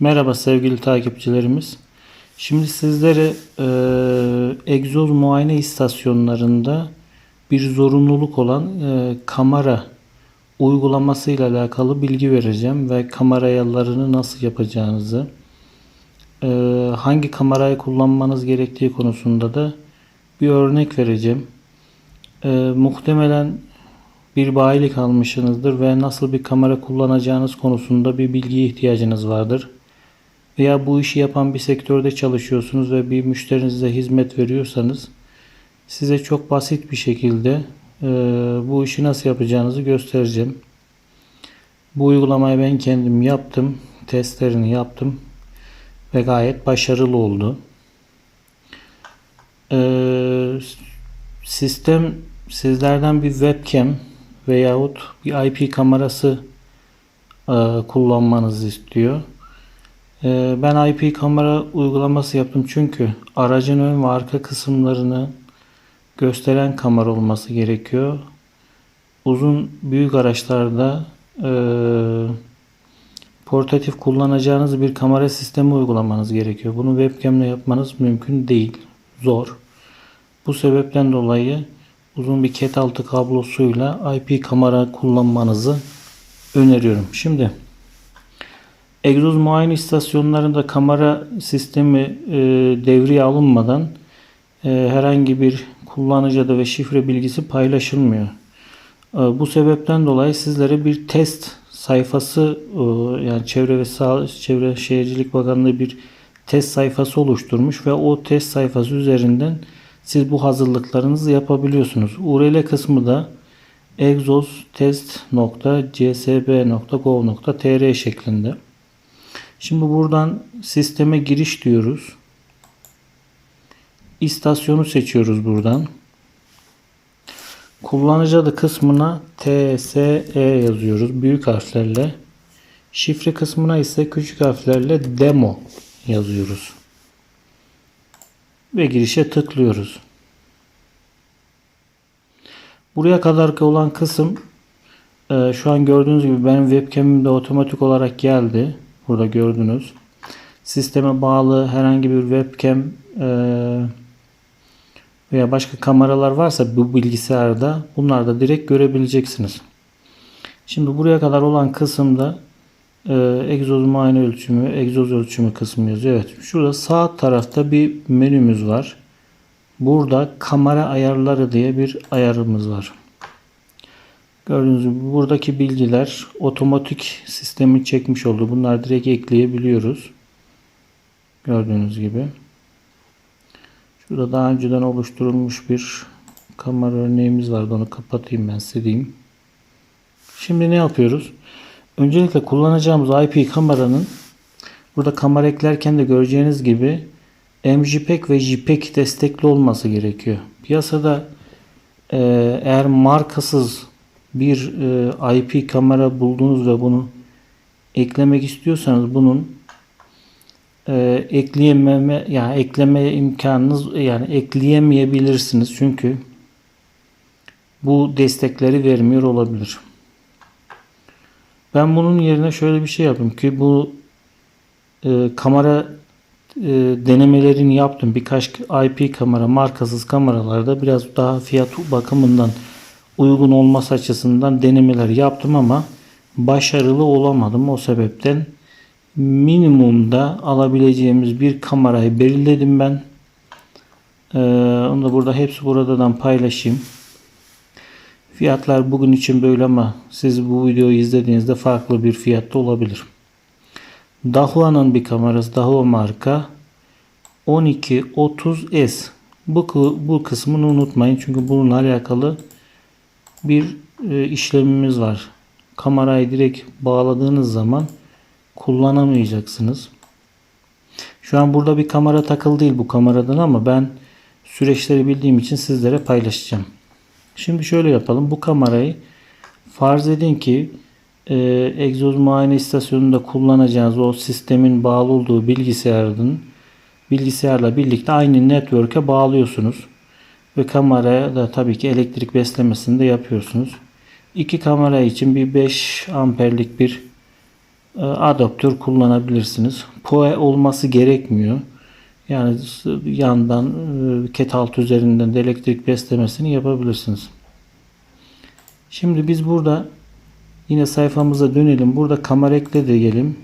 Merhaba sevgili takipçilerimiz. Şimdi sizlere e, egzoz muayene istasyonlarında bir zorunluluk olan e, kamera uygulaması ile alakalı bilgi vereceğim ve kamera ayarlarını nasıl yapacağınızı, e, hangi kamerayı kullanmanız gerektiği konusunda da bir örnek vereceğim. E, muhtemelen bir bayilik almışsınızdır ve nasıl bir kamera kullanacağınız konusunda bir bilgiye ihtiyacınız vardır. Veya bu işi yapan bir sektörde çalışıyorsunuz ve bir müşterinize hizmet veriyorsanız size çok basit bir şekilde e, bu işi nasıl yapacağınızı göstereceğim. Bu uygulamayı ben kendim yaptım. Testlerini yaptım. Ve gayet başarılı oldu. Ee, sistem sizlerden bir webcam veyahut bir IP kamerası e, kullanmanızı istiyor. E, ben IP kamera uygulaması yaptım çünkü aracın ön ve arka kısımlarını gösteren kamera olması gerekiyor. Uzun büyük araçlarda e, portatif kullanacağınız bir kamera sistemi uygulamanız gerekiyor. Bunu webcam ile yapmanız mümkün değil. Zor. Bu sebepten dolayı uzun bir ket altı kablosuyla IP kamera kullanmanızı öneriyorum. Şimdi egzoz muayene istasyonlarında kamera sistemi e, devreye alınmadan e, herhangi bir kullanıcı adı ve şifre bilgisi paylaşılmıyor. E, bu sebepten dolayı sizlere bir test sayfası e, yani Çevre ve Sağ Çevre Şehircilik Bakanlığı bir test sayfası oluşturmuş ve o test sayfası üzerinden siz bu hazırlıklarınızı yapabiliyorsunuz. URL kısmı da exostest.csb.gov.tr şeklinde. Şimdi buradan sisteme giriş diyoruz. İstasyonu seçiyoruz buradan. Kullanıcı adı kısmına TSE yazıyoruz büyük harflerle. Şifre kısmına ise küçük harflerle demo yazıyoruz. Ve girişe tıklıyoruz. Buraya kadar olan kısım e, şu an gördüğünüz gibi benim webcam'imde otomatik olarak geldi. Burada gördünüz. Sisteme bağlı herhangi bir webcam e, veya başka kameralar varsa bu bilgisayarda bunlar da direkt görebileceksiniz. Şimdi buraya kadar olan kısımda e, egzoz muayene ölçümü, egzoz ölçümü kısmı yazıyor. Evet. Şurada sağ tarafta bir menümüz var. Burada kamera ayarları diye bir ayarımız var. Gördüğünüz gibi buradaki bilgiler otomatik sistemin çekmiş olduğu. Bunlar direkt ekleyebiliyoruz. Gördüğünüz gibi. Şurada daha önceden oluşturulmuş bir kamera örneğimiz vardı. Onu kapatayım ben sileyim. Şimdi ne yapıyoruz? Öncelikle kullanacağımız IP kameranın burada kamera eklerken de göreceğiniz gibi MJPEG ve JPEG destekli olması gerekiyor. Piyasada eğer markasız bir e, IP kamera buldunuz ve bunu eklemek istiyorsanız bunun e, ekleyememe yani ekleme imkanınız yani ekleyemeyebilirsiniz çünkü bu destekleri vermiyor olabilir. Ben bunun yerine şöyle bir şey yapayım ki bu e, kamera e, denemelerini yaptım. Birkaç IP kamera, markasız kameralarda biraz daha fiyat bakımından uygun olması açısından denemeler yaptım ama başarılı olamadım. O sebepten minimumda alabileceğimiz bir kamerayı belirledim ben. Ee, onu da burada hepsi buradan paylaşayım. Fiyatlar bugün için böyle ama siz bu videoyu izlediğinizde farklı bir fiyatta olabilir. Dahua'nın bir kamerası Dahua marka 1230S. Bu, bu kısmını unutmayın çünkü bununla alakalı bir e, işlemimiz var. Kamerayı direkt bağladığınız zaman kullanamayacaksınız. Şu an burada bir kamera takılı değil bu kameradan ama ben süreçleri bildiğim için sizlere paylaşacağım. Şimdi şöyle yapalım. Bu kamerayı farz edin ki e, egzoz muayene istasyonunda kullanacağınız o sistemin bağlı olduğu bilgisayarın bilgisayarla birlikte aynı network'e bağlıyorsunuz. Ve kameraya da tabii ki elektrik beslemesini de yapıyorsunuz. İki kamera için bir 5 amperlik bir e, adaptör kullanabilirsiniz. PoE olması gerekmiyor. Yani yandan e, ket altı üzerinden de elektrik beslemesini yapabilirsiniz. Şimdi biz burada yine sayfamıza dönelim. Burada kamera ekle diyelim.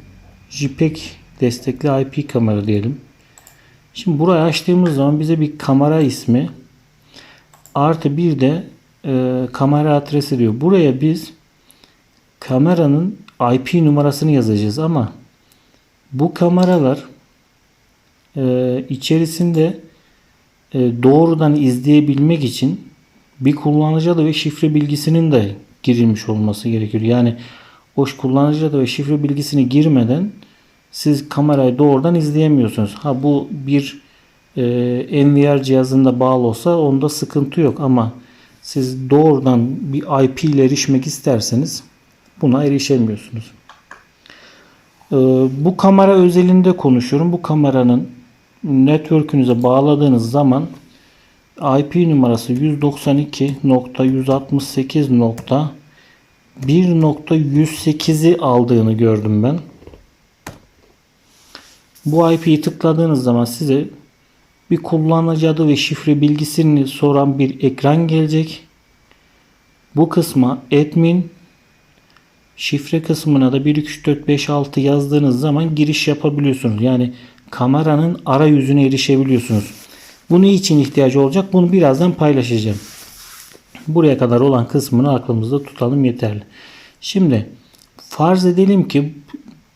JPEG destekli IP kamera diyelim. Şimdi burayı açtığımız zaman bize bir kamera ismi artı bir de e, kamera adresi diyor. Buraya biz kameranın IP numarasını yazacağız ama bu kameralar e, içerisinde e, doğrudan izleyebilmek için bir kullanıcı adı ve şifre bilgisinin de girilmiş olması gerekiyor. Yani o kullanıcı adı ve şifre bilgisini girmeden siz kamerayı doğrudan izleyemiyorsunuz. Ha bu bir e, NVR cihazında bağlı olsa onda sıkıntı yok ama siz doğrudan bir IP ile erişmek isterseniz buna erişemiyorsunuz. E, bu kamera özelinde konuşuyorum. Bu kameranın network'ünüze bağladığınız zaman IP numarası 192.168.1.108'i aldığını gördüm ben. Bu IP'yi tıkladığınız zaman size bir kullanıcı adı ve şifre bilgisini soran bir ekran gelecek. Bu kısma admin şifre kısmına da 1 2 3 4 5 6 yazdığınız zaman giriş yapabiliyorsunuz. Yani kameranın arayüzüne erişebiliyorsunuz. Bu ne için ihtiyacı olacak? Bunu birazdan paylaşacağım. Buraya kadar olan kısmını aklımızda tutalım yeterli. Şimdi farz edelim ki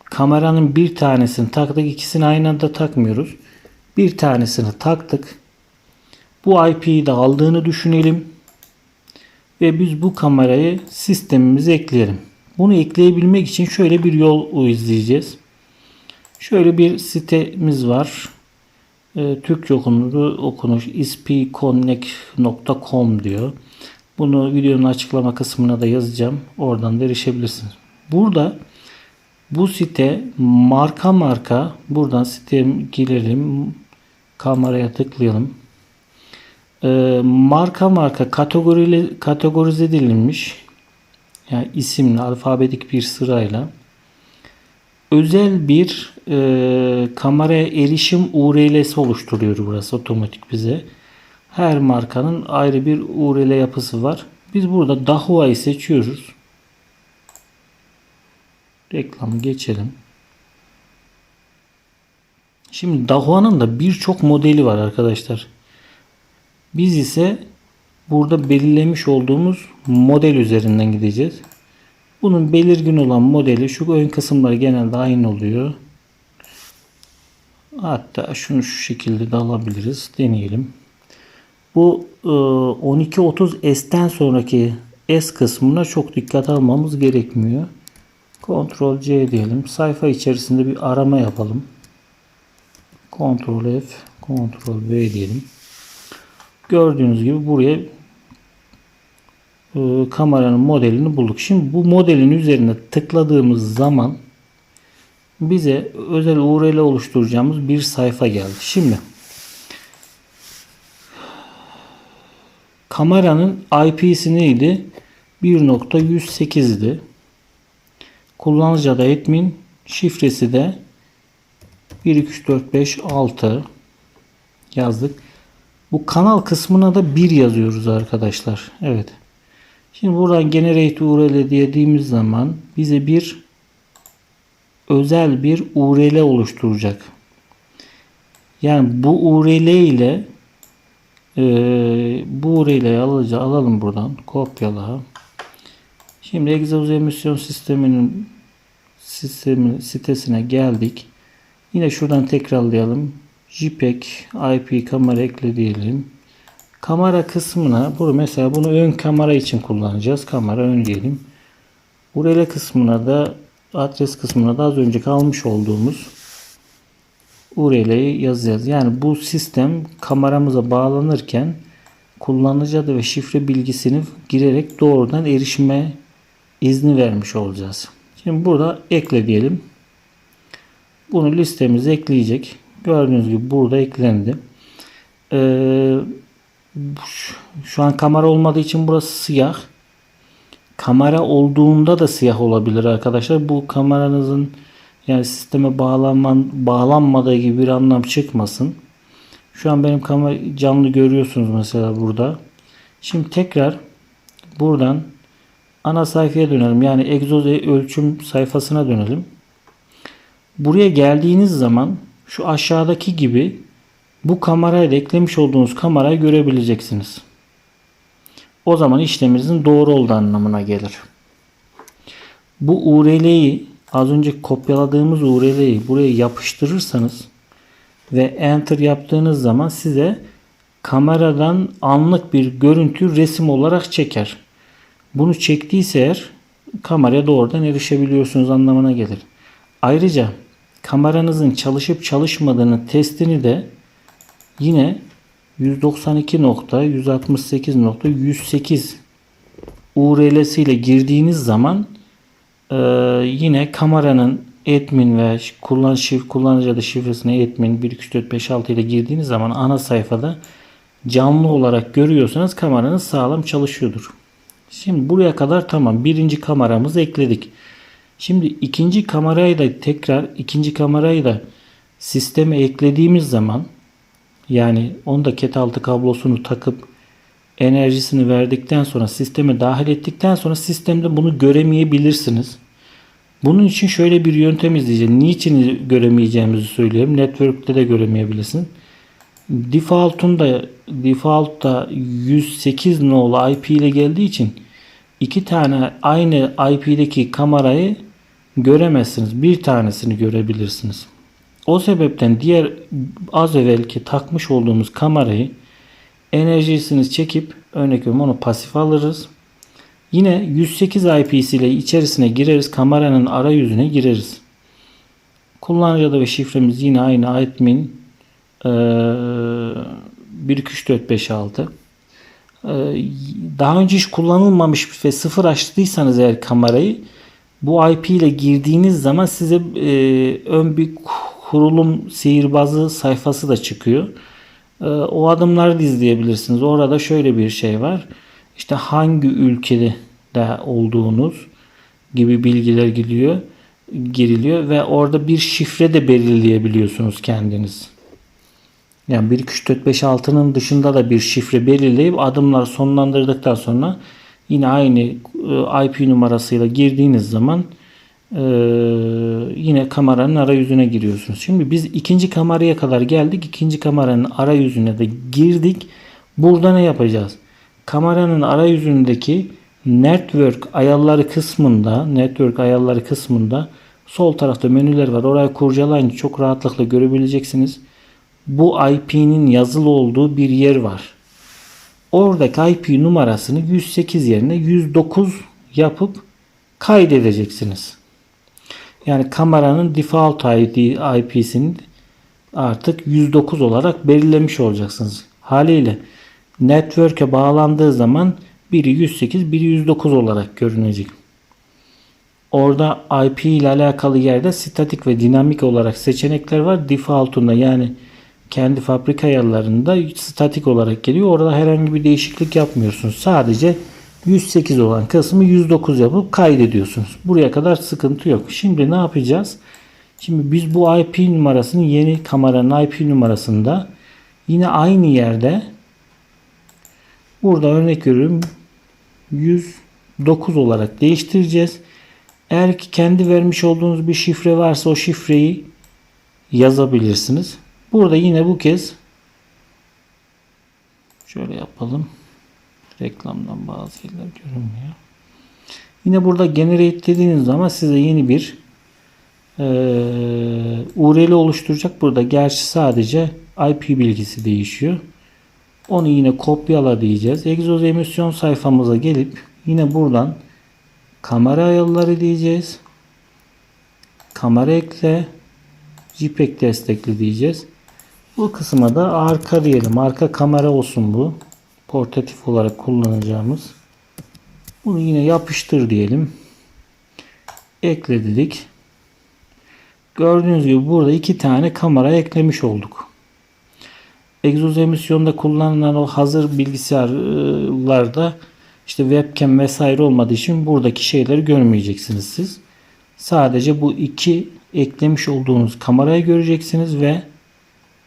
kameranın bir tanesini taktık. ikisini aynı anda takmıyoruz. Bir tanesini taktık. Bu IP'yi de aldığını düşünelim. Ve biz bu kamerayı sistemimize ekleyelim. Bunu ekleyebilmek için şöyle bir yol izleyeceğiz. Şöyle bir sitemiz var. E, Türkçe okunuru okunuş ispconnect.com diyor. Bunu videonun açıklama kısmına da yazacağım. Oradan da erişebilirsiniz. Burada bu site marka marka buradan siteye girelim. Kameraya tıklayalım. E, marka marka kategoriyle kategorize edilmiş. Yani isimli alfabetik bir sırayla özel bir e, kameraya erişim URL'si oluşturuyor burası otomatik bize. Her markanın ayrı bir URL yapısı var. Biz burada Dahua'yı seçiyoruz. Reklamı geçelim. Şimdi Dahua'nın da birçok modeli var arkadaşlar. Biz ise burada belirlemiş olduğumuz model üzerinden gideceğiz. Bunun belirgin olan modeli şu ön kısımları genelde aynı oluyor. Hatta şunu şu şekilde de alabiliriz. Deneyelim. Bu e, 1230 S'ten sonraki S kısmına çok dikkat almamız gerekmiyor. Ctrl C diyelim. Sayfa içerisinde bir arama yapalım. Ctrl F, Ctrl V diyelim. Gördüğünüz gibi buraya e, kameranın modelini bulduk. Şimdi bu modelin üzerine tıkladığımız zaman bize özel URL oluşturacağımız bir sayfa geldi. Şimdi kameranın IP'si neydi? 1.108'di. Kullanıcı adı admin, şifresi de 1 2 3 4 5 6 yazdık. Bu kanal kısmına da 1 yazıyoruz arkadaşlar. Evet. Şimdi buradan generate URL dediğimiz zaman bize bir özel bir URL oluşturacak. Yani bu URL ile e, bu URL'yi alalım buradan kopyala. Şimdi egzoz emisyon sisteminin sistemi sitesine geldik. Yine şuradan tekrarlayalım. JPEG IP kamera ekle diyelim. Kamera kısmına bunu mesela bunu ön kamera için kullanacağız. Kamera ön diyelim. URL kısmına da adres kısmına da az önce kalmış olduğumuz URL'yi yazacağız. Yani bu sistem kameramıza bağlanırken kullanıcı adı ve şifre bilgisini girerek doğrudan erişime izni vermiş olacağız. Şimdi burada ekle diyelim. Bunu listemize ekleyecek. Gördüğünüz gibi burada eklendi. Ee, şu an kamera olmadığı için burası siyah. Kamera olduğunda da siyah olabilir arkadaşlar. Bu kameranızın Yani sisteme bağlanman, bağlanmadığı gibi bir anlam çıkmasın. Şu an benim kamera canlı görüyorsunuz mesela burada. Şimdi tekrar buradan ana sayfaya dönelim. Yani egzoz ölçüm sayfasına dönelim. Buraya geldiğiniz zaman şu aşağıdaki gibi bu kamerayla eklemiş olduğunuz kamerayı görebileceksiniz. O zaman işleminizin doğru olduğu anlamına gelir. Bu URL'yi az önce kopyaladığımız URL'yi buraya yapıştırırsanız ve enter yaptığınız zaman size kameradan anlık bir görüntü resim olarak çeker. Bunu çektiyse eğer kameraya doğrudan erişebiliyorsunuz anlamına gelir. Ayrıca kameranızın çalışıp çalışmadığını testini de yine 192.168.108 URL'siyle girdiğiniz zaman e, yine kameranın admin ve kullan şif, kullanıcı adı şifresine admin 1 2 3 4 5 6 ile girdiğiniz zaman ana sayfada canlı olarak görüyorsanız kameranız sağlam çalışıyordur. Şimdi buraya kadar tamam. Birinci kameramızı ekledik. Şimdi ikinci kamerayı da tekrar ikinci kamerayı da sisteme eklediğimiz zaman yani onu da ket altı kablosunu takıp enerjisini verdikten sonra sisteme dahil ettikten sonra sistemde bunu göremeyebilirsiniz. Bunun için şöyle bir yöntem izleyeceğiz. Niçin göremeyeceğimizi söyleyeyim. Network'te de göremeyebilirsin. Default'un default'ta 108 nolu IP ile geldiği için iki tane aynı IP'deki kamerayı göremezsiniz. Bir tanesini görebilirsiniz. O sebepten diğer az evvelki takmış olduğumuz kamerayı enerjisini çekip örnek veriyorum onu pasif alırız. Yine 108 IP'si ile içerisine gireriz. Kameranın arayüzüne gireriz. Kullanıcı adı ve şifremiz yine aynı admin ee, 1 2 3 4 5 6 daha önce hiç kullanılmamış ve sıfır açtıysanız eğer kamerayı bu IP ile girdiğiniz zaman size e, ön bir kurulum sihirbazı sayfası da çıkıyor. E, o adımları da izleyebilirsiniz. Orada şöyle bir şey var. İşte hangi ülkede de olduğunuz gibi bilgiler giriyor, giriliyor ve orada bir şifre de belirleyebiliyorsunuz kendiniz. Yani 1, 2, 3, 4, 5, 6'nın dışında da bir şifre belirleyip adımlar sonlandırdıktan sonra yine aynı e, IP numarasıyla girdiğiniz zaman e, yine kameranın arayüzüne giriyorsunuz. Şimdi biz ikinci kameraya kadar geldik. İkinci kameranın arayüzüne de girdik. Burada ne yapacağız? Kameranın arayüzündeki network ayarları kısmında network ayarları kısmında sol tarafta menüler var. Orayı kurcalayınca çok rahatlıkla görebileceksiniz bu IP'nin yazılı olduğu bir yer var. Oradaki IP numarasını 108 yerine 109 yapıp kaydedeceksiniz. Yani kameranın default ID IP'sini artık 109 olarak belirlemiş olacaksınız. Haliyle network'e bağlandığı zaman biri 108, biri 109 olarak görünecek. Orada IP ile alakalı yerde statik ve dinamik olarak seçenekler var. Default'unda yani kendi fabrika ayarlarında statik olarak geliyor. Orada herhangi bir değişiklik yapmıyorsunuz. Sadece 108 olan kısmı 109 yapıp kaydediyorsunuz. Buraya kadar sıkıntı yok. Şimdi ne yapacağız? Şimdi biz bu IP numarasını yeni kameranın IP numarasında yine aynı yerde burada örnek veriyorum 109 olarak değiştireceğiz. Eğer ki kendi vermiş olduğunuz bir şifre varsa o şifreyi yazabilirsiniz. Burada yine bu kez şöyle yapalım. Reklamdan bazı şeyler görünmüyor. Yine burada generate dediğiniz zaman size yeni bir e, URL oluşturacak. Burada gerçi sadece IP bilgisi değişiyor. Onu yine kopyala diyeceğiz. Egzoz emisyon sayfamıza gelip yine buradan kamera ayarları diyeceğiz. Kamera ekle. JPEG destekli diyeceğiz. Bu kısma da arka diyelim. Arka kamera olsun bu. Portatif olarak kullanacağımız. Bunu yine yapıştır diyelim. Ekle dedik. Gördüğünüz gibi burada iki tane kamera eklemiş olduk. Egzoz emisyonda kullanılan o hazır bilgisayarlarda işte webcam vesaire olmadığı için buradaki şeyleri görmeyeceksiniz siz. Sadece bu iki eklemiş olduğunuz kamerayı göreceksiniz ve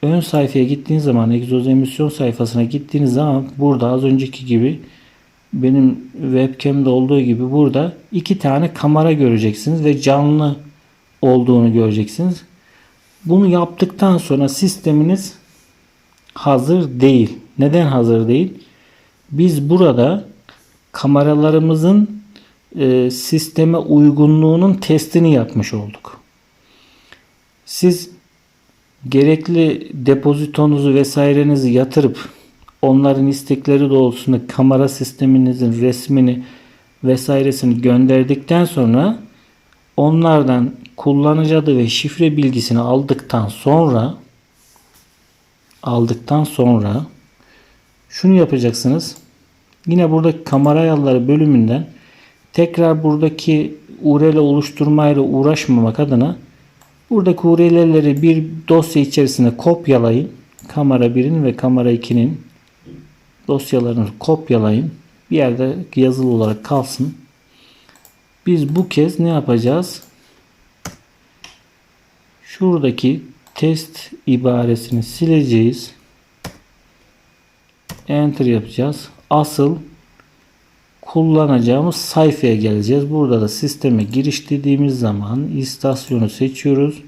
ön sayfaya gittiğiniz zaman egzoz emisyon sayfasına gittiğiniz zaman burada az önceki gibi benim webcam'de olduğu gibi burada iki tane kamera göreceksiniz ve canlı olduğunu göreceksiniz. Bunu yaptıktan sonra sisteminiz hazır değil. Neden hazır değil? Biz burada kameralarımızın e, sisteme uygunluğunun testini yapmış olduk. Siz gerekli depozitonuzu vesairenizi yatırıp onların istekleri doğrultusunda kamera sisteminizin resmini vesairesini gönderdikten sonra onlardan kullanıcı adı ve şifre bilgisini aldıktan sonra aldıktan sonra şunu yapacaksınız. Yine buradaki kamera ayarları bölümünden tekrar buradaki URL oluşturmayla uğraşmamak adına buradaki URL'leri bir dosya içerisine kopyalayın. Kamera 1'in ve kamera 2'nin dosyalarını kopyalayın. Bir yerde yazılı olarak kalsın. Biz bu kez ne yapacağız? Şuradaki test ibaresini sileceğiz. Enter yapacağız. Asıl kullanacağımız sayfaya geleceğiz. Burada da sisteme giriş dediğimiz zaman istasyonu seçiyoruz.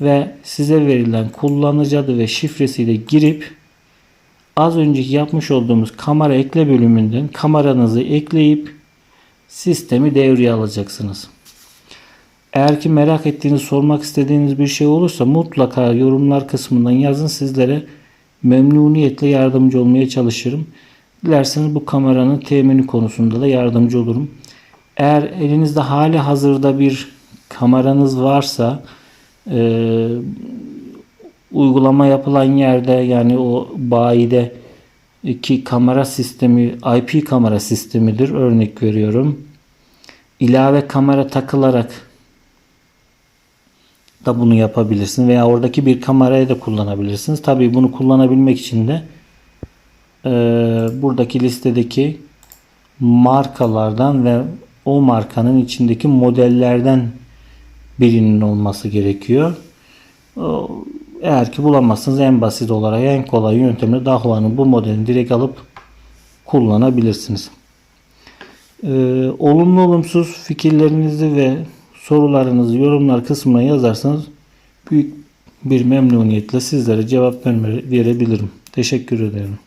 Ve size verilen kullanıcı adı ve şifresiyle girip az önceki yapmış olduğumuz kamera ekle bölümünden kameranızı ekleyip sistemi devreye alacaksınız. Eğer ki merak ettiğiniz, sormak istediğiniz bir şey olursa mutlaka yorumlar kısmından yazın. Sizlere memnuniyetle yardımcı olmaya çalışırım. Dilerseniz bu kameranın temini konusunda da yardımcı olurum. Eğer elinizde hali hazırda bir kameranız varsa e, uygulama yapılan yerde yani o bayide ki kamera sistemi IP kamera sistemidir. Örnek veriyorum. İlave kamera takılarak da bunu yapabilirsiniz veya oradaki bir kamerayı da kullanabilirsiniz. Tabii bunu kullanabilmek için de e, buradaki listedeki markalardan ve o markanın içindeki modellerden birinin olması gerekiyor. O, eğer ki bulamazsınız en basit olarak en kolay yöntemle Dahva'nın bu modelini direkt alıp kullanabilirsiniz. Ee, olumlu olumsuz fikirlerinizi ve sorularınızı yorumlar kısmına yazarsanız büyük bir memnuniyetle sizlere cevap verebilirim. Teşekkür ederim.